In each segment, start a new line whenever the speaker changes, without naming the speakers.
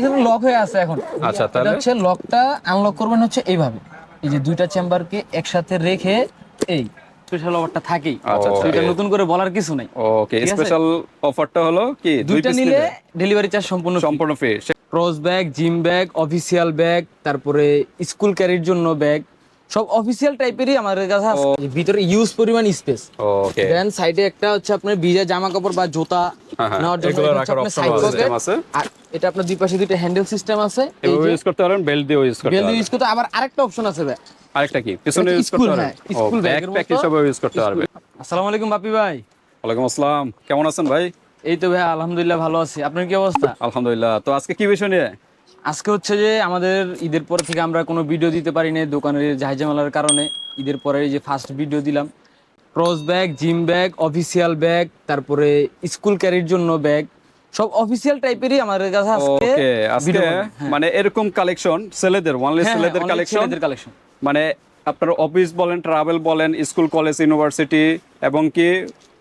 এখানে লক হয়ে আছে এখন।
আচ্ছা, তাহলে?
হচ্ছে লকটা আনলক করবেন হচ্ছে এইভাবে। এই যে দুইটা চেম্বারকে একসাথে রেখে এই স্পেশাল অফারটা থাকেই।
আচ্ছা,
এটা নতুন করে বলার কিছু নাই।
ওকে স্পেশাল অফারটা হলো কি?
দুইটা নিলে
নিলে?
ডেলিভারি চার্জ সম্পূর্ণ
সম্পূর্ণ free
cross bag gym bag official bag তারপরে স্কুল ক্যারির জন্য ব্যাগ সব অফিসিয়াল টাইপেরই আমাদের কাছে আছে। ভিতরে ইউজ পরিমাণ স্পেস
ওকে
দেন সাইডে একটা হচ্ছে আপনার ভিজা জামা কাপড় বা জুতা
হ্যাঁ, হ্যাঁ,
নেওয়ার জন্য আপনার
option
side
আছে।
আর এটা আপনার দুই পাশে দুইটা হ্যান্ডেল সিস্টেম আছে। এই যে
ইউজ করতে পারেন বেল্ট দিয়েও ইউজ করতে
বেল
পারবেন।
ইউজ করতে আবার আরেকটা অপশন আছে ভাই।
আরেকটা কি? পিছনে ইউজ করতে পারবেন।
হ্যাঁ,
ও
school
ব্যাকপ্যাক হিসেবে ইউজ করতে পারবে
আসসালামু আলাইকুম বাপি ভাই।
ওয়ালাইকুম আসসালাম। কেমন আছেন ভাই?
এই তো ভাই আলহামদুলিল্লাহ ভালো আছি। আপনার কি অবস্থা?
আলহামদুলিল্লাহ। তো আজকে কি বিষয় নিয়ে?
আজকে হচ্ছে যে আমাদের ঈদের পরে থেকে আমরা কোনো ভিডিও দিতে পারি না দোকানের ঝাইঝামেলার কারণে ঈদের পরে যে ফার্স্ট ভিডিও দিলাম cross bag gym bag official bag তারপরে স্কুল ক্যারির জন্য ব্যাগ সব অফিসিয়াল টাইপেরই আমাদের কাছে আজকে
আজকে।
হ্যাঁ।
মানে এরকম কালেকশন ছেলেদের ওয়ানলি
হ্যাঁ,
ছেলেদের কালেকশন
কালেকশন
মানে আপনার অফিস বলেন ট্রাভেল বলেন স্কুল কলেজ ইউনিভার্সিটি এবং কি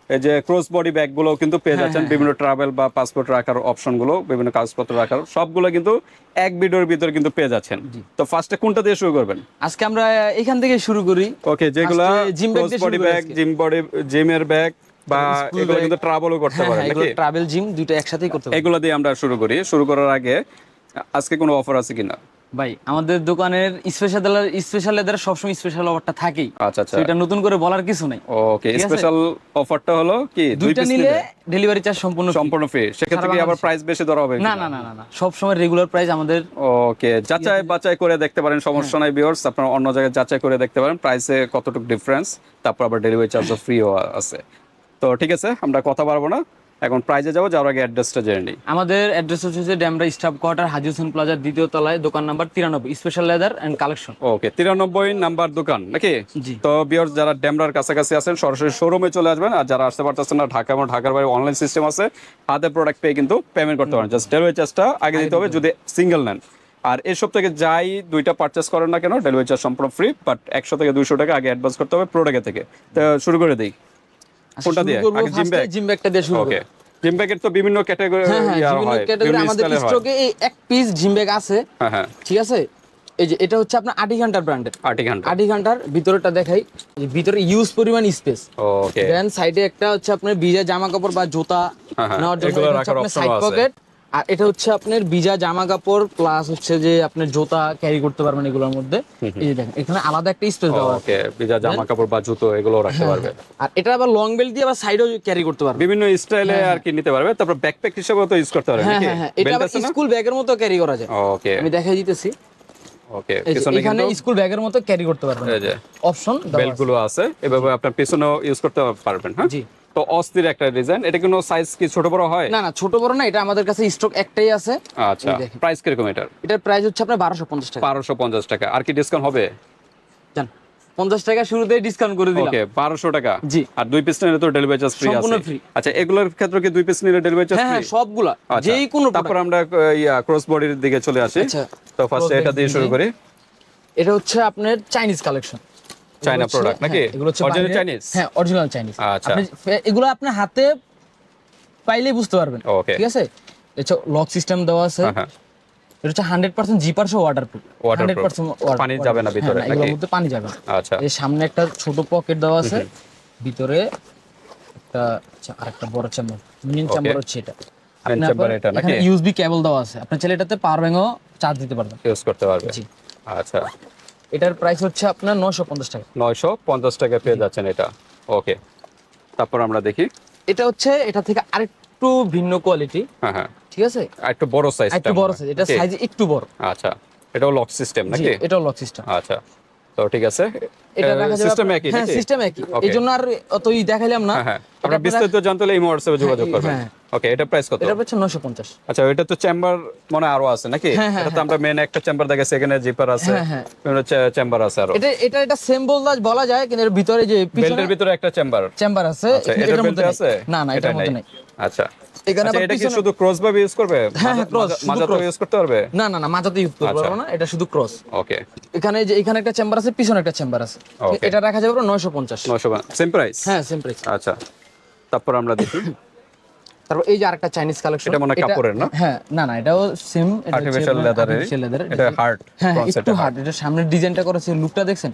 এই যে ক্রস বডি ব্যাগগুলো কিন্তু পেয়ে
হ্যাঁ,
যাচ্ছেন বিভিন্ন ট্রাভেল বা পাসপোর্ট রাখার অপশনগুলো বিভিন্ন কাগজপত্র রাখার সবগুলো কিন্তু এক ভিডিওর ভিতরে কিন্তু পেয়ে যাচ্ছেন। তো ফার্স্টে কোনটা দিয়ে শুরু করবেন?
আজকে আমরা এখান থেকে শুরু করি।
ওকে যেগুলা cross body bag gym body জিমের ব্যাগ বা এগুলো। কিন্তু ট্রাভেলও করতে
হ্যাঁ
পারেন
হ্যাঁ
নাকি?
ট্রাভেল জিম দুটো একসাথেই করতে পারি
এগুলো দিয়ে আমরা শুরু করি। শুরু করার আগে আজকে কোনো অফার আছে কিনা?
ভাই আমাদের দোকানের স্পেশাল স্পেশাল লেদার সবসময় স্পেশাল অফারটা থাকেই।
আচ্ছা আচ্ছা।
এটা নতুন করে বলার কিছু নাই।
ওকে স্পেশাল অফারটা হলো কি?
দুইটা নিলে ডেলিভারি চার্জ সম্পূর্ণ
সম্পূর্ণ ফ্রি সেক্ষেত্রে কি আবার প্রাইস বেশি ধরা হবে
না না না না সব সময় রেগুলার প্রাইস আমাদের
ওকে যাচাই বাছাই করে দেখতে পারেন সমস্যা
হ্যাঁ।
নাই ভিউয়ার্স আপনারা অন্য জায়গায় যাচাই করে দেখতে পারেন প্রাইসে কতটুকু ডিফারেন্স তারপর আবার ডেলিভারি চার্জও ফ্রিও আছে। তো ঠিক আছে আমরা কথা পারব না। এখন প্রাইজে যাব যাওয়ার আগে অ্যাড্রেসটা জেনে নিই।
আমাদের অ্যাড্রেস হচ্ছে ড্যামরা স্টাফ কোয়ার্টার হাজি হোসেন প্লাজার দ্বিতীয় তলায় দোকান নাম্বার তিরানব্বই special leather and collection
okay তিরানব্বই নাম্বার দোকান নাকি?
জি।
তো বিয়ার্স যারা ড্যামরার কাছাকাছি আছেন সরাসরি শোরুমে চলে আসবেন আর যারা আসতে পারতেছেন না ঢাকা এবং ঢাকার বাইরে অনলাইন সিস্টেম আছে হাতে প্রোডাক্ট পেয়ে কিন্তু পেমেন্ট করতে পারেন। জাস্ট ডেলিভারি চার্জটা আগে দিতে হবে যদি সিঙ্গেল নেন। আর এসব থেকে যাই দুইটা পারচেস করেন না কেন ডেলিভারি চার্জ সম্পূর্ণ ফ্রি বাট একশো থেকে দুইশো টাকা আগে অ্যাডভান্স করতে হবে প্রোডাক্টে থেকে। তো শুরু করে দিই। কোনটা দিয়ে? জিম
ব্যাগটা দিয়ে শুরু
ওকে জিম ব্যাগের তো বিভিন্ন ক্যাটাগরি
হ্যাঁ হ্যাঁ বিভিন্ন ক্যাটাগরি আমাদের স্টকে এই এক পিস জিম ব্যাগ আছে
হ্যাঁ হ্যাঁ।
ঠিক আছে? এই যে এটা হচ্ছে আপনার আটি ঘণ্টার ব্র্যান্ডের
আটি ঘণ্টা।
আটি ঘণ্টার ভিতরেটা দেখাই। ভিতরে ইউজ পরিমাণ স্পেস
ওকে
দেন সাইডে একটা হচ্ছে আপনার ভিজা জামা কাপড় বা জুতা
হ্যাঁ, হ্যাঁ,
নেওয়ার জন্য সাইড। পকেট আর এটা হচ্ছে আপনার ভিজা জামা কাপড় প্লাস হচ্ছে যে আপনার জুতা ক্যারি করতে পারবেন এগুলোর মধ্যে। এই যে দেখেন এখানে আলাদা একটা স্পেস দেওয়া আছে।
ওকে ভিজা জামা কাপড় বা জুতো এগুলো রাখতে পারবে
আর এটা আবার লং বেল্ট দিয়ে আবার সাইডেও ক্যারি করতে পারবে
বিভিন্ন স্টাইলে আর কি নিতে পারবে। তারপর ব্যাকপ্যাক হিসেবেও তো ইউজ করতে পারবে
হ্যাঁ হ্যাঁ হ্যাঁ। এটা আবার স্কুল ব্যাগের মতো ক্যারি করা যায়।
ওকে
আমি দেখাই দিতেছি।
ওকে
এই এখানে
কিন্তু
স্কুল ব্যাগের মতো ক্যারি করতে পারবেন। অপশন
বেল্টগুলো আছে। এভাবে আপনার পিছনেও ইউজ করতে পারবেন হ্যাঁ?
জি।
তো অস্থির একটা ডিজাইন এটা কোনো সাইজ কি ছোট বড় হয়?
না না ছোট বড় না এটা আমাদের কাছে স্টক একটাই আছে।
আচ্ছা প্রাইস কীরকম এটার?
এটার প্রাইস হচ্ছে আপনার বারোশো পঞ্চাশ টাকা।
বারোশো পঞ্চাশ টাকা। আর কি ডিসকাউন্ট হবে?
জান পঞ্চাশ টাকা শুরুতে ডিসকাউন্ট করে দিলাম।
ওকে বারোশো টাকা।
জি।
আর দুই পিস নিলে তো ডেলিভারি চার্জ ফ্রি
সম্পূর্ণ free।
আচ্ছা এগুলোর ক্ষেত্রে কি দুই পিস নিলে ডেলিভারি চার্জ
হ্যাঁ
ফ্রি
হ্যাঁ সবগুলা।
আচ্ছা
যেই কোনো
তারপর আমরা ইয়া ক্রস বডির দিকে চলে আসি।
আচ্ছা,
তো ফার্স্টে এটা দিয়ে শুরু করি।
এটা হচ্ছে আপনার চাইনিজ কালেকশন
চায়না প্রোডাক্ট নাকি?
এগুলো হচ্ছে
অরিজিনাল চাইনিজ
হ্যাঁ অরিজিনাল চাইনিজ
আচ্ছা।
এগুলো আপনার হাতে পাইলেই বুঝতে পারবেন. ঠিক আছে? এটা লক সিস্টেম দেওয়া আছে।
হ্যাঁ হ্যাঁ।
এটা হচ্ছে হান্ড্রেড পার্সেন্ট জিপার সহ ওয়াটারপ্রুফ।
পানি যাবে না ভিতরে,
এগুলোর মধ্যে পানি যাবে
আচ্ছা।
এই সামনে একটা ছোট পকেট দেওয়া আছে। ভিতরে একটা আরেকটা বড় মেইন
Okay.
চেম্বার হচ্ছে এটা? ইউএসবি কেবল দেওয়া আছে। আপনি চাইলে এটাতে পাওয়ার ব্যাংকও চার্জ দিতে পারবেন।
ইউজ করতে পারবেন
জি।
আচ্ছা।
এটার প্রাইস হচ্ছে আপনার নশো পঞ্চাশ টাকা।
নয়শো পঞ্চাশ টাকা পেয়ে যাচ্ছেন এটা। ওকে তারপর আমরা দেখি।
এটা হচ্ছে এটা থেকে আরেকটু ভিন্ন কোয়ালিটি
হ্যাঁ হ্যাঁ।
ঠিক আছে?
একটু বড় সাইজ
একটু বড় সাইজ এটা সাইজ একটু বড়।
আচ্ছা। এটাও লক সিস্টেম নাকি?
এটাও লক সিস্টেম
আচ্ছা। তো ঠিক আছে?
এটা যাবে
সিস্টেম একই
হ্যাঁ সিস্টেম একই।
Okay.
এই জন্য আর অতই দেখাইলাম না।
হ্যাঁ হ্যাঁ। আপনারা বিস্তারিত জানতে হলে এই হোয়াটসঅ্যাপে যোগাযোগ
হ্যাঁ,
করবেন।
হ্যাঁ।
ওকে এটা প্রাইস কত?
এটা হচ্ছে নশো পঞ্চাশ।
আচ্ছা এটা তো চেম্বার মনে আরও আছে নাকি?
হ্যাঁ, হ্যাঁ,
এটা তো আমরা মেন একটা চেম্বার দেখাচ্ছি এখানে জিপার আছে
হ্যাঁ, হ্যাঁ।
বিভিন্ন চেম্বার আছে আরও।
এটা এটা এটা সেম বলা যায় কিন্তু এর ভিতরে যে পিছনে
বেল্টের ভিতরে একটা চেম্বার
চেম্বার আছে।
আচ্ছা এটার
মধ্যে
আছে?
না না এটার মধ্যে নাই।
আচ্ছা। এটা কি শুধু ক্রস ভাবে ইউজ করবে?
হ্যাঁ, হ্যাঁ, cross, শুধু
ইউজ করতে পারবে?
না না না মাঝাতে ইউজ করতে
আচ্ছা।
না এটা শুধু ক্রস
ওকে
এখানে যে এখানে একটা চেম্বার আছে পিছনে একটা চেম্বার আছে। এটা রাখা যাবে নয়শো পঞ্চাশ।
900 সেম প্রাইস
হ্যাঁ সেম প্রাইস
আচ্ছা। তারপর আমরা দেখি।
তারপর এই যে আরেকটা চাইনিজ কালেকশন
এটা মনে কাপড়ের না?
হ্যাঁ না না এটাও সেম
আর্টিফিশিয়াল লেদারের এটা হার্ড
হ্যাঁ একটু হার্ড এটা সামনের ডিজাইনটা করেছে লুকটা দেখছেন?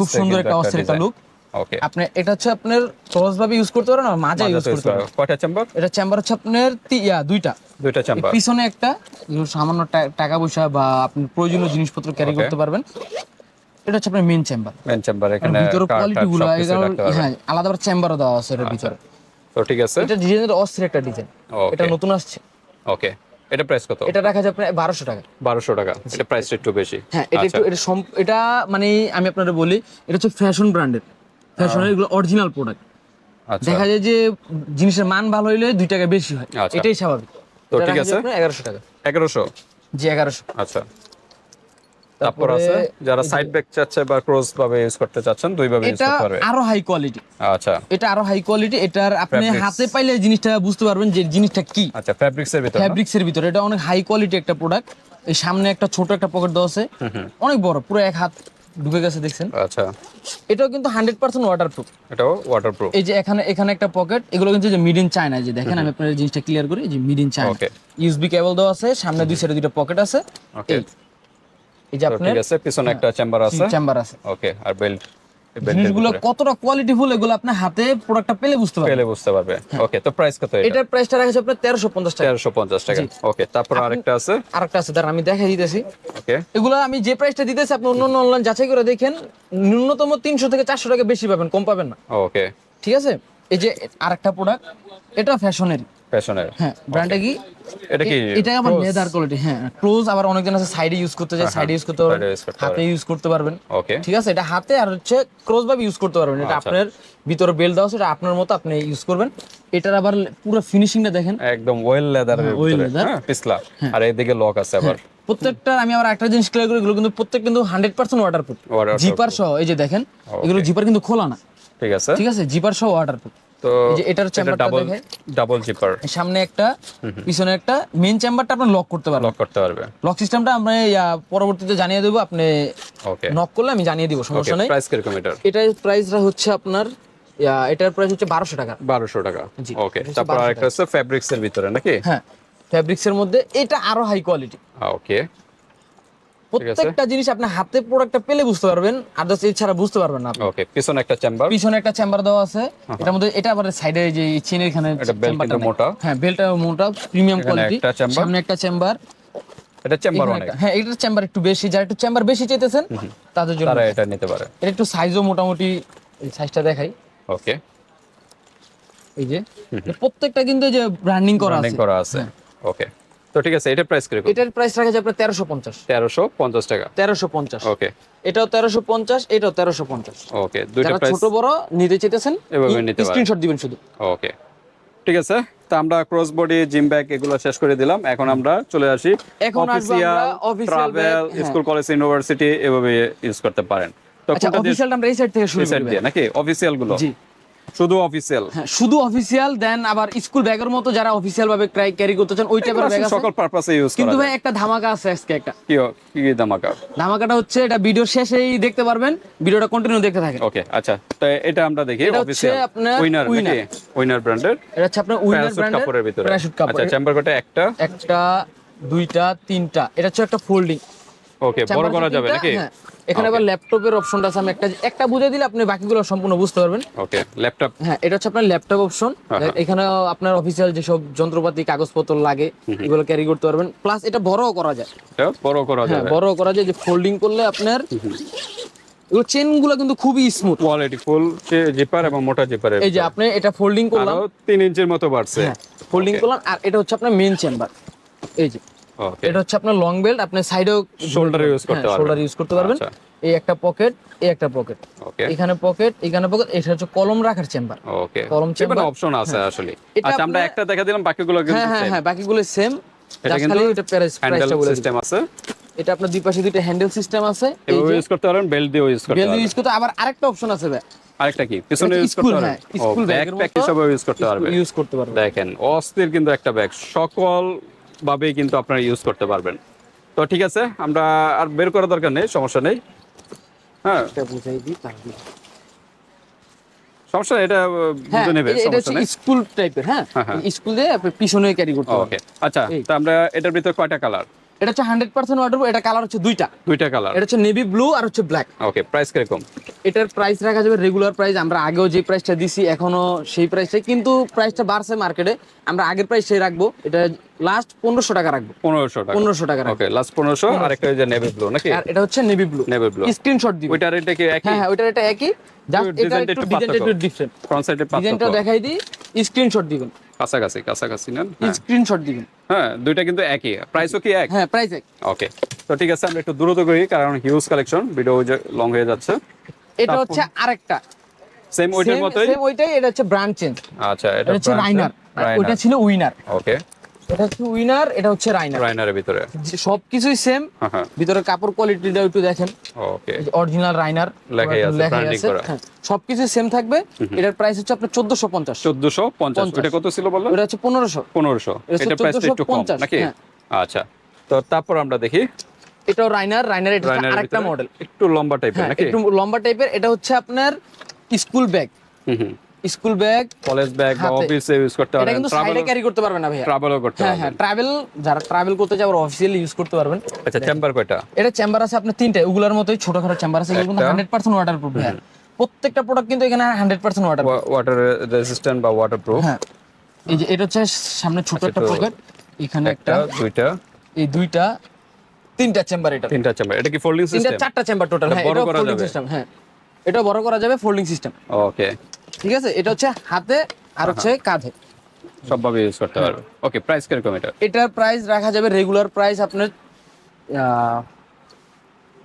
খুব সুন্দর একটা অস্থির একটা লুক
ওকে
আপনি এটা হচ্ছে আপনার ক্রস ভাবে ইউজ করতে পারেন আর মাঝে ইউজ করতে পারেন
কয়টা চেম্বার
এটা চেম্বার হচ্ছে আপনার ইয়া দুইটা।
দুইটা চেম্বার
পিছনে একটা সামান্য টাকা পয়সা বা আপনি প্রয়োজনীয় জিনিসপত্র ক্যারি করতে পারবেন। এটা হচ্ছে আপনার মেইন চেম্বার
মেন চেম্বার এখানে
ভিতরে কোয়ালিটি গুলো। হ্যাঁ আলাদা চেম্বারও দেওয়া আছে এটার ভিতরে।
তো ঠিক আছে।
এটা ডিজাইনের অস্থির একটা ডিজাইন এটা নতুন আসছে।
ওকে এটা প্রাইস কত?
এটা রাখা যায় আপনার বারোশো টাকা।
বারোশো টাকা। এটা প্রাইসটা একটু বেশি।
হ্যাঁ এটা
আচ্ছা।
একটু এটা এটা মানে আমি আপনাদের বলি এটা হচ্ছে ফ্যাশন ব্র্যান্ডের ফ্যাশনের এগুলো অরিজিনাল প্রোডাক্ট
আচ্ছা।
দেখা যায় যে জিনিসের মান ভালো হইলে দুই টাকা বেশি হয়।
আচ্ছা।
এটাই স্বাভাবিক।
তো ঠিক আছে।
এগারোশো টাকা।
এগারোশো?
জি এগারোশো।
আচ্ছা। তারপর আছে যারা সাইড ব্যাক চাচ্ছে বা ক্রস ভাবে ইউজ করতে চাচ্ছেন দুই ভাবে ইউজ করতে পারবে।
আরও হাই কোয়ালিটি
আচ্ছা।
এটা আরও হাই কোয়ালিটি এটার আপনি হাতে পাইলে জিনিসটা বুঝতে পারবেন যে জিনিসটা কি।
আচ্ছা ফ্যাব্রিক্স এর ভিতরে?
ফ্যাব্রিক্স এর ভিতরে। এটা অনেক হাই কোয়ালিটি একটা প্রোডাক্ট এই সামনে একটা ছোট একটা পকেট দেওয়া আছে। অনেক বড় পুরো এক হাত। ঢুকে গেছে দেখছেন?
আচ্ছা।
এটাও কিন্তু হান্ড্রেড পার্সেন্ট ওয়াটারপ্রুফ
এটাও ওয়াটারপ্রুফ
এই যে এখানে এখানে একটা পকেট এগুলো কিন্তু যে মিড ইন চায়না যে দেখেন আমি আপনার জিনিসটা ক্লিয়ার করি এই যে made in China. USB cable দেওয়া আছে সামনে দুই সাইডে দুটো পকেট আছে।
ওকে
এই। যে আপনার
ঠিক আছে পিছনে একটা চেম্বার আছে।
চেম্বার আছে।
ওকে আর বেল্ট
জিনিসগুলো কতটা কোয়ালিটিফুল এগুলো আপনি হাতে প্রোডাক্টটা পেলে বুঝতে পারবেন।
পেলে বুঝতে পারবে। ওকে তো প্রাইস কত
এটার প্রাইসটা রাখা আপনার তেরোশো পঞ্চাশ টাকা।
তেরোশো পঞ্চাশ টাকা। ওকে তারপর আরেকটা আছে?
আরেকটা আছে দাঁড়ান আমি দেখাই দিতেছি।
ওকে
এগুলো আমি যে প্রাইসটা দিতেছি আপনি অন্য অন্য অনলাইন যাচাই করে দেখেন ন্যূনতম তিনশো থেকে চারশো টাকা বেশি পাবেন কম পাবেন না।
ওকে
ঠিক আছে? এই যে আরেকটা প্রোডাক্ট এটা ফ্যাশনের
ফ্যাশনের
হ্যাঁ ব্র্যান্ডটা কি?
এটা কি
এটা আবার লেদার কোয়ালিটি হ্যাঁ ক্লোজ আবার অনেকজন আছে সাইডে ইউজ করতে চায় সাইডে ইউজ করতে পারবেন হাতে ইউজ করতে পারবেন।
ওকে
ঠিক আছে এটা হাতে আর হচ্ছে ক্লোজ ভাবে ইউজ করতে পারবেন। এটা
আচ্ছা।
আপনার ভিতরে বেল্ট দেওয়া আছে এটা আপনার মতো আপনি ইউজ করবেন। এটার আবার পুরো ফিনিশিংটা দেখেন।
একদম ওয়েল লেদারের
হ্যাঁ, oil
ভিতরে। হ্যাঁ পিছলা। আর এদিকে লক আছে আবার।
প্রত্যেকটা আমি আবার একটা জিনিস ক্লিয়ার করি এগুলো কিন্তু প্রত্যেক কিন্তু হান্ড্রেড পার্সেন্ট ওয়াটারপ্রুফ। জিপার সহ এই যে দেখেন এগুলো জিপার কিন্তু খোলা না।
ঠিক আছে।
ঠিক আছে জিপার সহ ওয়াটারপ্রুফ
তো
এটার চেম্বারটা
ডাবল ডাবল জিপার
সামনে একটা পিছনে একটা মেইন চেম্বারটা আপনি লক করতে পারবেন।
লক করতে পারবে।
লক সিস্টেমটা আমরা পরবর্তীতে জানিয়ে দেবো আপনি
ওকে
নক করলে আমি জানিয়ে দিব সমস্যা নেই।
প্রাইস কীরকম এটার?
এটার প্রাইসটা হচ্ছে আপনার এটার প্রাইস হচ্ছে বারোশো টাকা।
বারোশো টাকা।
জি,
ওকে তারপর আরেকটা হচ্ছে ফ্যাব্রিক্স ভিতরে নাকি?
হ্যাঁ ফ্যাব্রিক্স এর মধ্যে এটা আরও হাই কোয়ালিটি
ওকে
প্রত্যেকটা জিনিস আপনি হাতে প্রোডাক্টটা পেলে বুঝতে পারবেন আর জাস্ট এছাড়া বুঝতে পারবেন না
ওকে পিছনে একটা চেম্বার
পিছনে একটা চেম্বার দেওয়া আছে। এটার মধ্যে এটা আবার সাইডে যে চেনের এখানে
এটা
চেম্বারটা
মোটা।
হ্যাঁ বেলটা মোটা প্রিমিয়াম কোয়ালিটি। সামনে একটা চেম্বার
এটা চেম্বার অনেক।
হ্যাঁ এটার চেম্বার একটু বেশি। যারা একটু চেম্বার বেশি চাইতেছেন তাদের জন্য
তারা এটা নিতে পারে।
এটা একটু সাইজও মোটামুটি এই সাইজটা দেখাই।
ওকে
এই যে। প্রত্যেকটা কিন্তু এই যে ব্র্যান্ডিং করা আছে।
করা আছে। ওকে তো ঠিক আছে এটা প্রাইস কীরকম?
এটার প্রাইস রাখা যায় আপনার তেরোশো পঞ্চাশ।
তেরোশো পঞ্চাশ টাকা।
তেরোশো পঞ্চাশ।
ওকে
এটাও তেরোশো পঞ্চাশ এটাও তেরোশো পঞ্চাশ।
ওকে দুইটা প্রাইস
ছোট বড় নিতে চাইতেছেন
এভাবে নিতে পারে।
স্ক্রিনশট দিবেন শুধু।
ওকে ঠিক আছে তো আমরা ক্রস বডি জিম ব্যাগ এগুলো শেষ করে দিলাম। এখন আমরা চলে আসি
এখন আসব
official travel. School college university এভাবে ইউজ করতে পারেন। তো
অফিসিয়ালটা আমরা এই সাইড থেকে শুরু করি।
নাকি? অফিসিয়ালগুলো?
জি।
শুধু অফিসিয়াল
হ্যাঁ শুধু অফিসিয়াল দেন আবার স্কুল ব্যাগের মতো যারা অফিসিয়াল ভাবে ক্যারি করতে চান ওই টাইপের ব্যাগ
সকল পারপাসে ইউজ
কিন্তু ভাই একটা ধামাকা আছে আজকে একটা।
কি কি ধামাকা?
ধামাকাটা হচ্ছে এটা ভিডিও শেষেই দেখতে পারবেন ভিডিওটা কন্টিনিউ দেখতে থাকেন।
ওকে আচ্ছা তো এটা আমরা দেখি অফিসিয়াল
আপনার
উইনার উইনার ব্র্যান্ডের
এটা হচ্ছে আপনার উইনার ব্র্যান্ডের
কাপড়ের ভিতরে। আচ্ছা চেম্বার কোটে একটা।
একটা দুইটা তিনটা। এটা হচ্ছে একটা ফোল্ডিং
ওকে বড় করা যাবে নাকি?
এখানে আবার ল্যাপটপের অপশনটা আছে আমি একটা একটা বুঝে দিলে আপনি বাকিগুলো সম্পূর্ণ বুঝতে পারবেন।
ওকে ল্যাপটপ
হ্যাঁ এটা হচ্ছে আপনার ল্যাপটপ অপশন
হ্যাঁ।
এখানে আপনার অফিসিয়াল যেসব যন্ত্রপাতি কাগজপত্র লাগে এগুলো ক্যারি করতে পারবেন। প্লাস এটা বড়ও করা যায়।
বড় করা
হ্যাঁ
যাবে।
বড় করা যায় যে ফোল্ডিং করলে আপনার এগুলো চেনগুলো কিন্তু খুবই স্মুথ
কোয়ালিটি ফুল জিপার এবং মোটা জিপারের
এই যে আপনি এটা ফোল্ডিং করলাম।
তিন ইঞ্চির মতো বাড়ছে।
হ্যাঁ ফোল্ডিং করলাম আর এটা হচ্ছে আপনার মেইন চেম্বার এই যে এটা হচ্ছে আপনার লং বেল্ট আপনি সাইডেও
Shoulder এ use করতে পারবেন।
শোল্ডার ইউজ করতে পারবেন। এই একটা পকেট এই একটা পকেট এখানে পকেট এখানে পকেট এটা হচ্ছে কলম রাখার চেম্বার
ওকে
কলম
চেম্বার
chamber।
অপশন আছে আসলে। আচ্ছা আমরা একটা দেখা দিলাম বাকিগুলো কিন্তু
হ্যাঁ হ্যাঁ। হ্যাঁ বাকিগুলো সেম
এটা কিন্তু
এটা প্রাইস প্রাইসটা বলে
সিস্টেম আছে।
এটা আপনার দুই পাশে দুইটা হ্যান্ডেল সিস্টেম আছে। এই
এভাবে ইউজ করতে পারেন বেল্ট দিয়ে ইউজ করতে
বেল
পারবেন।
ইউজ করতে আবার আরেকটা অপশন আছে ভাই।
আরেকটা কি? পিছনে ইউজ করতে
হ্যাঁ,
পারবেন?
স্কুল
ব্যাগ প্যাক হিসেবে ইউজ করতে পারবেন।
ইউজ করতে পারবেন।
দেখেন অস্থির কিন্তু একটা ব্যাগ সকল ভাবেই কিন্তু আপনারা ইউজ করতে পারবেন। তো ঠিক আছে আমরা আর বের করার দরকার নেই সমস্যা নেই। হ্যাঁ। সমস্যা এটা
হ্যাঁ
বুঝে নেবে
এটা- এটা
সমস্যা নেই।
স্কুল টাইপের হ্যাঁ
হ্যাঁ, হ্যাঁ।
স্কুল দিয়ে আপনি পিছনে ক্যারি করতে
ওকে আচ্ছা তো আমরা এটার ভিতরে কয়টা কালার
এটা হচ্ছে হান্ড্রেড পার্সেন্ট ওয়াটার এটা কালার হচ্ছে দুইটা।
দুইটা কালার
এটা হচ্ছে নেভি ব্লু আর হচ্ছে ব্ল্যাক
ওকে প্রাইস কীরকম?
এটার প্রাইস রাখা যাবে রেগুলার প্রাইস আমরা আগেও যে প্রাইসটা দিছি এখনও সেই প্রাইসটাই কিন্তু প্রাইসটা বাড়ছে মার্কেটে আমরা আগের প্রাইসটাই রাখব। এটা লাস্ট পনেরোশো টাকা রাখব।
পনেরোশো টাকা।
পনেরোশো টাকা
ওকে লাস্ট পনেরোশো আর একটা যে নেভি ব্লু নাকি?
আর এটা হচ্ছে navy blue
navy blue
screenshot দিবে।
ওইটার এটা কি একই?
হ্যাঁ হ্যাঁ ওইটার এটা একই। জাস্ট এটা একটু ডিজাইনটা একটু ডিফারেন্ট
ফ্রন্ট সাইডের
ডিজাইনটা দেখাই দিই স্ক্রিনশট দিবেন।
কাছাকাছি কাছাকাছি না হ্যাঁ।
স্ক্রিনশট দিবেন।
হ্যাঁ দুইটা কিন্তু একই। প্রাইসও কি এক?
হ্যাঁ প্রাইস এক।
ওকে তো ঠিক আছে আমরা একটু দ্রুত করি কারণ হিউজ কালেকশন ভিডিও লং হয়ে যাচ্ছে।
এটা হচ্ছে আরেকটা।
সেম ওইটার মতোই?
সেম ওইটাই এটা হচ্ছে ব্র্যান্ড চেঞ্জ
আচ্ছা এটা
হচ্ছে রাইনার ওইটা ছিল উইনার
ওকে
এটা হচ্ছে উইনার এটা হচ্ছে রাইনার
রাইনারের ভিতরে।
সবকিছুই সেম
হ্যাঁ। হ্যাঁ
ভিতরে কাপড় কোয়ালিটিটা একটু দেখেন।
ওকে
অরিজিনাল রাইনার
লেখাই আছে, branding করা।
সবকিছু সেম থাকবে। এটার প্রাইস হচ্ছে আপনার চোদ্দশো পঞ্চাশ।
চোদ্দশো পঞ্চাশ।
পঞ্চাশ।
কত ছিল বললেন?
ওটা হচ্ছে পনেরোশো।
পনেরোশো।
এটা
এটা প্রাইসটা একটু কম নাকি?
হ্যাঁ।
আচ্ছা। তো তারপর আমরা দেখি।
এটাও রাইনার রাইনার এটা আরেকটা মডেল
একটু লম্বা টাইপের
হ্যাঁ
নাকি?
একটু লম্বা টাইপের এটা হচ্ছে আপনার স্কুল ব্যাগ
হুম হুম।
স্কুল ব্যাগ
কলেজ ব্যাগ বা অফিসে ইউজ করতে
এটা কিন্তু সাইডে ক্যারি করতে পারবেন না ভাইয়া।
ট্রাভেলও করতে
হ্যাঁ হ্যাঁ ট্রাভেল যারা ট্রাভেল করতে ওরা অফিসিয়ালি ইউজ করতে পারবেন।
আচ্ছা চেম্বার কয়টা?
এটা চেম্বার আছে আপনার তিনটে ওগুলোর মতোই ছোটখাটো চেম্বার আছে এগুলো কিন্তু
একটা।
হান্ড্রেড পার্সেন্ট ওয়াটার প্রুফ হ্যাঁ প্রত্যেকটা প্রোডাক্ট কিন্তু এখানে hundred percent water
water resistant বা ওয়াটার প্রুফ
হ্যাঁ। এই যে এটা হচ্ছে সামনে ছোট একটা পকেট এখানে
একটা দুইটা।
এই দুইটা তিনটা চেম্বার এটা।
তিনটা চেম্বার এটা কি ফোল্ডিং
তিনটা
সিস্টেম
চারটা চেম্বার টোটাল হ্যাঁ এটা
করা
ফোল্ডিং
যাবে?
সিস্টেম হ্যাঁ। এটা বড় করা যাবে ফোল্ডিং সিস্টেম
ওকে
ঠিক আছে? এটা হচ্ছে হাতে আর হচ্ছে কাঁধে।
সবভাবে ইউজ করতে পারবে। ওকে প্রাইস কীরকম এটা?
এটার প্রাইস রাখা যাবে রেগুলার প্রাইস আপনার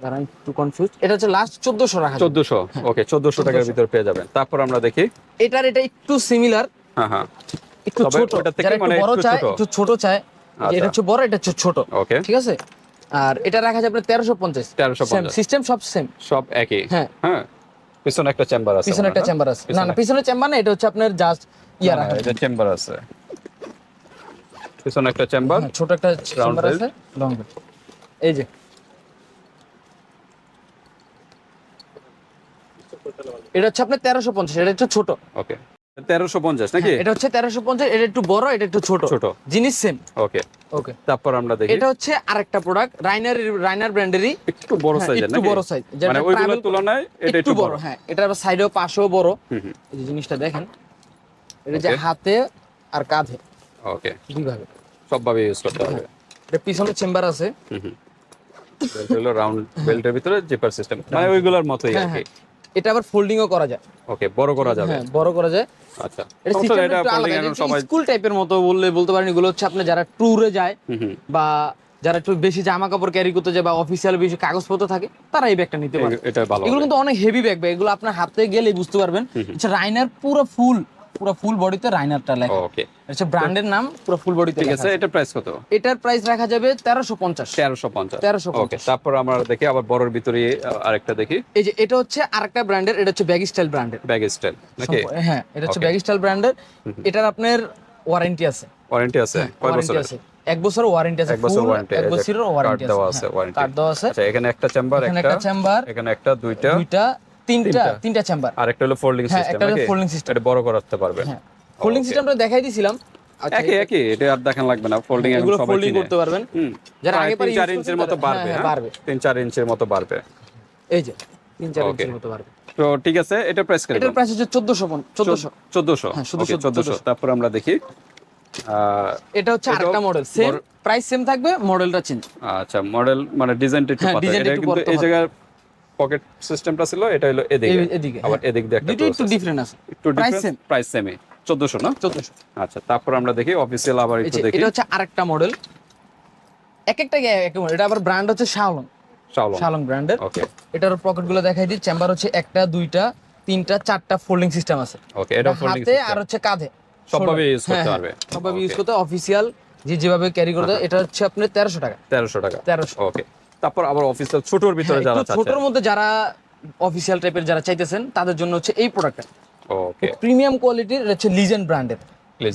দাঁড়ান একটু কনফিউজ এটা হচ্ছে লাস্ট চোদ্দশো রাখা
চোদ্দশো? ওকে চোদ্দশো টাকার ভিতর পেয়ে যাবেন। তারপর আমরা দেখি।
এটার এটা একটু সিমিলার
হ্যাঁ হ্যাঁ।
একটু ছোট। যারা একটু
মানে
বড়
একটু
চায়
ছোট।
একটু ছোট চায়
আচ্ছা।
এটা হচ্ছে বড় এটা হচ্ছে ছোট।
ওকে
ঠিক আছে? আর এটা রাখা যাবে তেরোশো পঞ্চাশ।
1350
সিস্টেম সব সেম
সব একই।
হ্যাঁ।
হ্যাঁ। পিছনে একটা চেম্বার আছে
পিছনে একটা? চেম্বার আছে। না না
পিছনে-
চেম্বার না এটা হচ্ছে আপনার জাস্ট ইয়া রাখা
এটা চেম্বার আছে। পিছনে একটা চেম্বার
হ্যাঁ, ছোট একটা চেম্বার আছে লং এই যে। এটা হচ্ছে আপনার তেরোশো পঞ্চাশ এটা হচ্ছে ছোট।
ওকে তেরোশো পঞ্চাশ নাকি?
এটা হচ্ছে তেরোশো পঞ্চাশ এটা একটু বড় এটা একটু ছোট।
ছোট।
জিনিস সেম
ওকে।
ওকে।
তারপর আমরা দেখি।
এটা হচ্ছে আরেকটা প্রোডাক্ট রাইনার রাইনার ব্র্যান্ডেরই
একটু বড়
হ্যাঁ,
সাইজের
একটু বড় যেটা
মানে ওইগুলোর তুলনায় এটা
একটু বড় হ্যাঁ এটা আবার সাইডেও পাশেও বড় এই যে জিনিসটা দেখেন এটা যে হাতে আর কাঁধে।
ওকে।
দুইভাবে।
সবভাবে ইউজ করতে হবে।
এটা পিছনে চেম্বার আছে।
হুম রাউন্ড বেল্টের ভিতরে জিপার সিস্টেম মানে ওইগুলোর মতোই
হ্যাঁ
আর কি।
হ্যাঁ। এটা আবার ফোল্ডিংও করা যায়।
ওকে বড় করা যাবে।
হ্যাঁ বড় করা যায়।
আচ্ছা।
এটা
সমস্যা
সিস্টেম একটু আলাদা
সবাই
স্কুল টাইপের মতো বললে বলতে পারেন এগুলো হচ্ছে আপনি যারা ট্যুরে যায় বা যারা একটু বেশি জামা কাপড় ক্যারি করতে যায় বা অফিসিয়াল বেশি কাগজপত্র থাকে তারা এই ব্যাগটা নিতে পারে
এটা ভালো
এগুলো কিন্তু অনেক হেভি ব্যাগ এগুলো আপনার হাতে গেলে বুঝতে পারবেন। আচ্ছা রাইনার পুরো ফুল পুরো ফুল বডিতে রাইনারটা লেখা।
ওকে
আচ্ছা ব্র্যান্ডের নাম পুরো ফুল বডিতে
ঠিক আছে এটা প্রাইস কত?
এটার প্রাইস রাখা যাবে তেরোশো পঞ্চাশ।
তেরোশো পঞ্চাশ।
1350
ওকে তারপর আমরা দেখি আবার বড়র ভিতরে আরেকটা দেখি।
এই যে এটা হচ্ছে আরেকটা ব্র্যান্ডের এটা হচ্ছে ব্যাগ স্টাইল ব্র্যান্ডের
ব্যাগ স্টাইল নাকি
হ্যাঁ এটা হচ্ছে. ব্যাগ স্টাইল ব্র্যান্ডের এটার আপনার ওয়ারেন্টি আছে।
ওয়ারেন্টি আছে? কয়
ওয়ারেন্টি
বছরের?
আছে। এক বছর ওয়ারেন্টি আছে
এক বছর ওয়ারেন্টি
এক বছরের ওয়ারেন্টি
কার্ড দেওয়া
আছে
ওয়ারেন্টি
কার্ড দেওয়া আছে।
আচ্ছা এখানে একটা চেম্বার
এখানে
একটা
একটা চেম্বার
এখানে একটা দুইটা।
দুইটা তিনটা
তিনটা।
চেম্বার
আর একটা হলো ফোল্ডিং
হ্যাঁ,
সিস্টেম
একটা হলো folding system।
এটা বড় করাতে পারবে।
হ্যাঁ। ফোল্ডিং সিস্টেমটা দেখাই দিছিলাম। আচ্ছা
একই একই এটা আর দেখান লাগবে না। ফোল্ডিং
এগুলো ফোল্ডিং করতে পারবেন। যারা আগে পরে
তিন চার
use
ইঞ্চির
করতেন
মতো বাড়বে
হ্যাঁ,
হ্যাঁ?
বাড়বে।
তিন চার ইঞ্চির মতো বাড়বে।
এই যে তিন চার
Okay.
ইঞ্চির মতো পারবে
তো ঠিক আছে এটা প্রাইস
এটার প্রাইস হচ্ছে চোদ্দশো চোদ্দশো।
চোদ্দশো।
হ্যাঁ, শুধু 1400
তারপর আমরা দেখি
এটা হচ্ছে আরেকটা মডেল সেম প্রাইস সেম থাকবে মডেলটা চেঞ্জ
আচ্ছা মডেল মানে ডিজাইনটা একটু
হ্যাঁ,
পাতলা এটা কিন্তু এই জায়গায় পকেট সিস্টেমটা ছিল এটা হলো এদিকে।
এদিকে
আবার
হ্যাঁ।
এদিক দিয়ে একটা
দুটো একটু ডিফারেন্ট আছে।
একটু
প্রাইস সেম
প্রাইস সেমই চোদ্দশো না?
চোদ্দশো।
আচ্ছা তারপর আমরা দেখি অফিসিয়াল আবার একটু দেখি।
এটা হচ্ছে আরেকটা মডেল এক একটা এক মডেল এটা আবার ব্র্যান্ড হচ্ছে শাওলং
শাওলং
শাওলং ব্র্যান্ডের
ওকে
এটার পকেটগুলো দেখাই দিই। চেম্বার হচ্ছে একটা দুইটা তিনটা চারটা ফোল্ডিং সিস্টেম আছে।
ওকে এটা ফোল্ডিং
হাতে আর হচ্ছে কাঁধে।
সবভাবে
Shoulder।
use করতে
হ্যাঁ,
পারবে।
হ্যাঁ, সবভাবে ইউজ করতে অফিসিয়াল যে যেভাবে ক্যারি করতে এটা হচ্ছে আপনার তেরোশো টাকা।
তেরোশো টাকা।
তেরোশো।
ওকে তারপর আবার অফিসিয়াল ছোটর ভিতরে যারা
হ্যাঁ, ছোটর মধ্যে যারা অফিসিয়াল টাইপের যারা চাইতেছেন তাদের জন্য হচ্ছে এই প্রোডাক্টটা
ওকে
প্রিমিয়াম কোয়ালিটির হচ্ছে লিজেন্ড ব্র্যান্ডের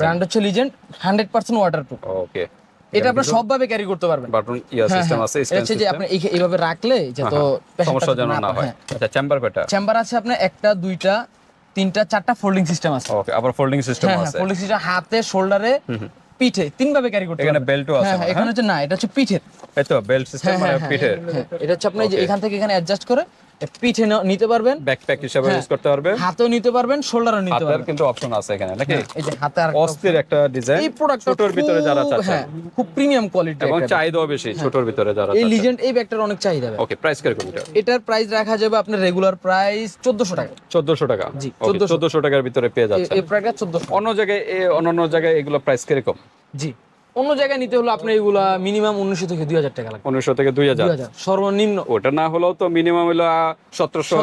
ব্র্যান্ড হচ্ছে legend hundred percent waterproof
okay
এটা আপনার সবভাবে ক্যারি করতে পারবেন।
বাটন ইয়া
হ্যাঁ,
সিস্টেম
হ্যাঁ।
আছে
এটা হচ্ছে যে আপনি এইভাবে রাখলে যে তো
সমস্যা যেন না হয়। আচ্ছা চেম্বার কয়টা
চেম্বার আছে আপনার একটা দুইটা তিনটা চারটা ফোল্ডিং সিস্টেম আছে।
ওকে আবার ফোল্ডিং সিস্টেম
হ্যাঁ হ্যাঁ
আছে।
ফোল্ডিং সিস্টেম হাতে শোল্ডারে পিঠে তিন ভাবে ক্যারি করতে
এখানে। বেল্টও আছে
হ্যাঁ হ্যাঁ,
মনে হয়,
এখানে হচ্ছে না এটা হচ্ছে পিঠে
এই তো বেল্ট সিস্টেম
হ্যাঁ
মানে
হ্যাঁ,
পিঠের।
হ্যাঁ, এটা হচ্ছে আপনি এখান থেকে এখানে অ্যাডজাস্ট করে পিঠে নিতে পারবেন।
ব্যাকপ্যাক হিসেবে
হ্যাঁ।
ইউজ করতে পারবে
হাতেও নিতে পারবেন শোল্ডারও নিতে পারবেন।
কিন্তু অপশন আছে এখানে নাকি?
হ্যাঁ, এই যে হাতে আর
অস্থির একটা ডিজাইন
এই প্রোডাক্ট
ছোটর ভিতরে যারা চাচ্ছেন।
হ্যাঁ খুব প্রিমিয়াম কোয়ালিটি
এবং চাহিদাও বেশি ছোটর ভিতরে যারা
এই লিজেন্ড এই ব্যাগটার অনেক চাহিদা।
ওকে প্রাইস কীরকম এটা?
এটার প্রাইস রাখা যাবে আপনার রেগুলার প্রাইস 1400 টাকা।
1400 টাকা?
জি,
ওকে
1400
1400 টাকার ভিতরে পেয়ে যাচ্ছে
এই প্রাইসটা 1400
অন্য জায়গায় এ অন্যান্য জায়গায় এগুলো প্রাইস কীরকম?
জি। অন্য জায়গায় নিতে হলো আপনার এগুলা মিনিমাম 1900 থেকে 2000 টাকা লাগবে।
1900 থেকে দুই
হাজার। সর্বনিম্ন।
ওটা না হলেও তো মিনিমাম হলো
সতেরোশো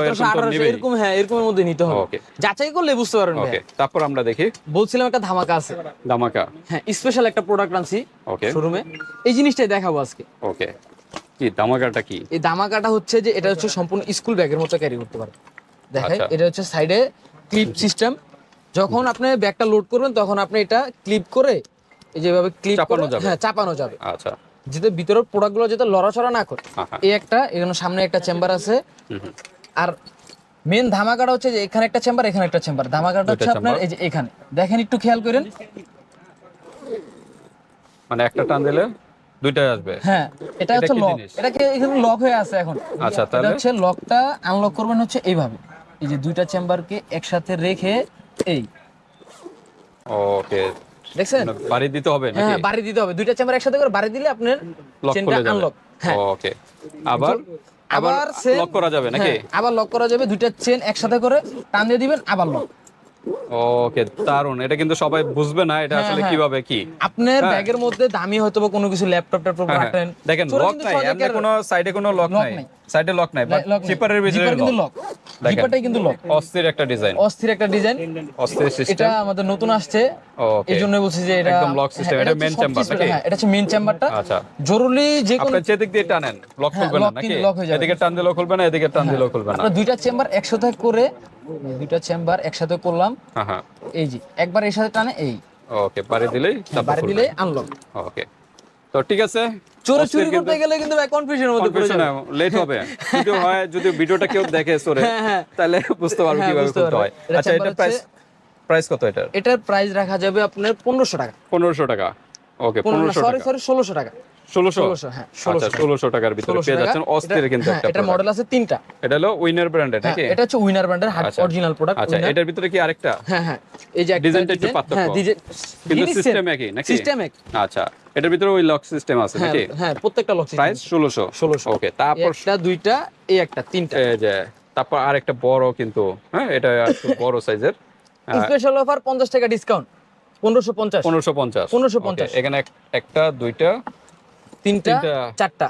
এরকম
হ্যাঁ এরকমের মধ্যে নিতে হবে. যাচাই করলে বুঝতে পারবেন
ওকে তারপর আমরা দেখি।
বলছিলাম একটা ধামাকা আছে।
দামাকা
হ্যাঁ স্পেশাল একটা প্রোডাক্ট আনছি
ওকে
শোরুমে এই জিনিসটাই দেখাবো আজকে।
ওকে কি দামাকাটা কি?
এই ধামাকাটা হচ্ছে যে এটা হচ্ছে সম্পূর্ণ স্কুল ব্যাগের মতো ক্যারি করতে পারে দেখাই
আচ্ছা।
এটা হচ্ছে সাইডে ক্লিপ সিস্টেম যখন আপনি ব্যাগটা লোড করবেন তখন আপনি এটা ক্লিপ করে এই যেভাবে ক্লিপ
চাপানো যাবে।
হ্যাঁ চাপানো যাবে।
আচ্ছা।
যাতে ভিতরের প্রোডাক্টগুলো যাতে লড়াচড়া না করে।
হ্যাঁ, হ্যাঁ।
এই একটা এখানে সামনে একটা চেম্বার আছে। আর মেন ধামাকাটা হচ্ছে যে এখানে একটা চেম্বার এখানে একটা চেম্বার ধামাকাটা হচ্ছে আপনার এই যে এখানে। দেখেন একটু খেয়াল করেন।
মানে একটা টান দিলে দুইটাই আসবে?
হ্যাঁ এটা
এটা
হচ্ছে লক এটা কি এখানে লক হয়ে আছে এখন?
আচ্ছা, তাহলে?
হচ্ছে লকটা আনলক করবেন হচ্ছে এইভাবে। এই যে দুইটা চেম্বারকে একসাথে রেখে এই।
ওকে
দেখছেন?
বাড়ি দিতে হবে নাকি?
হ্যাঁ বাড়ি দিতে হবে। দুইটা চেম্বার একসাথে করে বাড়ি দিলে আপনার চেনটা আনলক হ্যাঁ।
ওকে আবার? আবার
আবার
লক করা যাবে নাকি?
হ্যাঁ, আবার লক করা যাবে। দুইটা চেন একসাথে করে টান দিয়ে দিবেন আবার লক
ওকে দারুণ এটা কিন্তু সবাই বুঝবে না এটা
হ্যাঁ,
আসলে
হ্যাঁ।
কীভাবে কি।
আপনার
হ্যাঁ।
ব্যাগের মধ্যে দামি হয়তো বা কোনো কিছু ল্যাপটপ ট্যাপটপ রাখেন।
দেখেন লক নাই এমনি
কেন-
সাইডে কোনো লক নাই। সাইডে লক নাই বাট। চিপারের ভিতরে
কিন্তু
লক
লক জিপারটাই কিন্তু লক
অস্থির একটা ডিজাইন
অস্থির একটা ডিজাইন
অস্থির
এটা আমাদের নতুন আসছে। এই জন্য বলছি যে এটা
একদম system,
হ্যাঁ,
এটা chamber
কিছু-
নাকি?
এটা হচ্ছে মেন চেম্বারটা
আচ্ছা।
জরুরি যে কোনো
আপনি যেদিক দিয়ে টানেন লক খুলবে না নাকি। এদিকে টান দিলেও খুলবে না এদিকে টান দিলেও খুলবে না।
দুইটা চেম্বার একসাথে করে দুইটা চেম্বার একসাথে করলাম। এই যে একবার এর সাথে টানে এই।
ওকে বাড়ি দিলেই তারপর
বাড়ি দিলে আনলক
ওকে। তো ঠিক আছে
চোরে চুরি করতে গেলে কিন্তু কনফিউশনের মধ্যে পড়ে যাবে।
লেট হবে। যদি হয় যদি ভিডিওটা কেউ দেখে সরে
হ্যাঁ, হ্যাঁ।
তাহলে বুঝতে পারবে
হ্যাঁ,
কীভাবে করতে হয়। আচ্ছা এটা প্রাইস প্রাইস কত এটা
এটার প্রাইস রাখা যাবে আপনার পনেরোশো টাকা।
পনেরোশো টাকা। ওকে পনেরোশো
সরি
টাকা।
সরি ষোলোশো টাকা
ষোলোশো
1600, হ্যাঁ,
আচ্ছা
1600 টাকা।
ষোলোশো? টাকার ভিতরে পেয়ে যাচ্ছেন অস্থির কিন্তু
হ্যাঁ,
একটা
মডেল আছে তিনটা।
এটা হলো উইনার
হ্যাঁ, এটা হচ্ছে উইনার ব্র্যান্ডের
আচ্ছা।
অরিজিনাল প্রোডাক্ট
আচ্ছা এটার ভিতরে কি আরেকটা?
হ্যাঁ হ্যাঁ এই যে
ডিজাইনটা একটু পার্থক্য।
হ্যাঁ
কিন্তু সিস্টেম একই নাকি?
সিস্টেম এক।
আচ্ছা এটার ভিতরে ওই লক সিস্টেম আছে
হ্যাঁ
নাকি?
হ্যাঁ প্রত্যেকটা লক
প্রাইস ষোলোশো।
1600
ওকে তারপর
একটা দুইটা এই একটা তিনটা।
এই যে তারপর আরেকটা বড় কিন্তু হ্যাঁ এটা একটু বড় সাইজের
স্পেশাল অফার পঞ্চাশ টাকা ডিসকাউন্ট পনেরোশো পঞ্চাশ।
পনেরোশো পঞ্চাশ।
1550
Okay, এখানে একটা দুইটা
তিনটা। চারটা।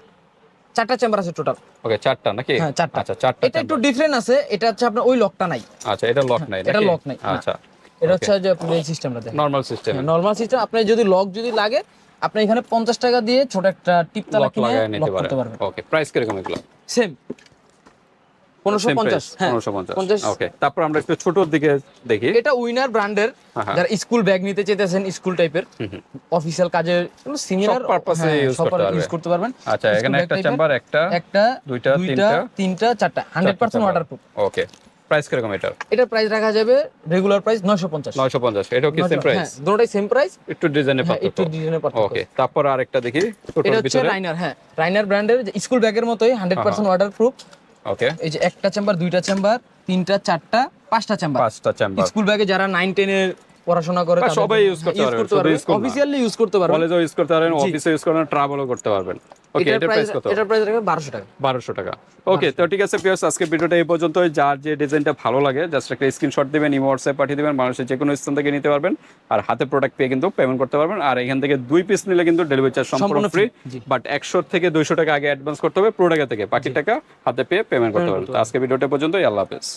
চারটা চেম্বার আছে টোটাল
ওকে চারটা নাকি?
হ্যাঁ চারটা।
আচ্ছা চারটা
এটা একটু ডিফারেন্ট আছে এটা হচ্ছে আপনার ওই লকটা নাই।
আচ্ছা এটা লক নাই
এটা লক নাই, হ্যাঁ।
আচ্ছা
এটা হচ্ছে যে এই সিস্টেমটা দেখেন।
নরমাল সিস্টেম
নর্মাল সিস্টেম আপনি যদি লক যদি লাগে আপনি এখানে পঞ্চাশ টাকা দিয়ে ছোট একটা টিপ তালা কিনে লক করতে পারবেন।
ওকে প্রাইস কীরকম এগুলো?
সেম পনেরোশো
Same
পঞ্চাশ
price,
হ্যাঁ
1550
পঞ্চাশ
ওকে তারপর আমরা একটু ছোটর দিকে দেখি।
এটা উইনার ব্র্যান্ডের
হ্যাঁ, হ্যাঁ।
যারা স্কুল ব্যাগ নিতে চাইতেছেন স্কুল টাইপের। অফিসিয়াল কাজে সিমিলার
পারবে।
ইউজ করতে পারবেন।
আচ্ছা এখানে একটা চেম্বার একটা
একটা
দুইটা, তিনটা,
তিনটা চারটা hundred percent waterproof
okay price কীরকম এটার?
এটার প্রাইস রাখা যাবে রেগুলার প্রাইস নয়শো পঞ্চাশ।
নয়শো পঞ্চাশ এটাও কি সেম প্রাইস
দুটোটাই সেম প্রাইস
একটু ডিজাইনে
হ্যাঁ, একটু
পার্থক্য।
ডিজাইনের পার্থক্য।
ওকে তারপর আরেকটা দেখি
এটা হচ্ছে রাইনার হ্যাঁ রাইনার ব্র্যান্ডের স্কুল ব্যাগের মতোই হান্ড্রেড পার্সেন্ট ওয়াটারপ্রুফ
ওকে
এই যে একটা চেম্বার দুইটা চেম্বার তিনটা চারটা পাঁচটা চেম্বার
পাঁচটা চেম্বার
স্কুল ব্যাগে যারা নাইন টেনের পড়াশোনা করে
সবাই use করতে
হ্যাঁ,
পারবে,
করতে
শুধু
পারবে
school না।
অফিসিয়ালি ইউজ করতে পারবে।
কলেজেও ইউজ করতে পারেন অফিসে ইউজ করতে ট্রাভেলও করতে পারবেন। ওকে
এটার প্রাইস
কত?
এটার প্রাইস রাখবে বারোশো টাকা।
বারোশো টাকা। ওকে তো ঠিক আছে পিয়ার্স আজকে ভিডিওটা এই পর্যন্তই। যার যে ডিজাইনটা ভালো লাগে জাস্ট একটা স্ক্রিনশট দিবেন ইমো হোয়াটসঅ্যাপ পাঠিয়ে দিবেন মানুষের যে কোনো স্থান থেকে নিতে পারবেন। আর হাতে প্রোডাক্ট পেয়ে কিন্তু পেমেন্ট করতে পারবেন। আর এখান থেকে দুই পিস নিলে কিন্তু ডেলিভারি চার্জ সম্পূর্ণ ফ্রি বাট একশো থেকে দুইশো টাকা আগে অ্যাডভান্স করতে হবে প্রোডাক্ট থেকে। বাকি টাকা হাতে পেয়ে পেমেন্ট করতে পারবেন। তো আজকে ভিডিওটা পর্যন্তই আল্লাহ হাফেজ।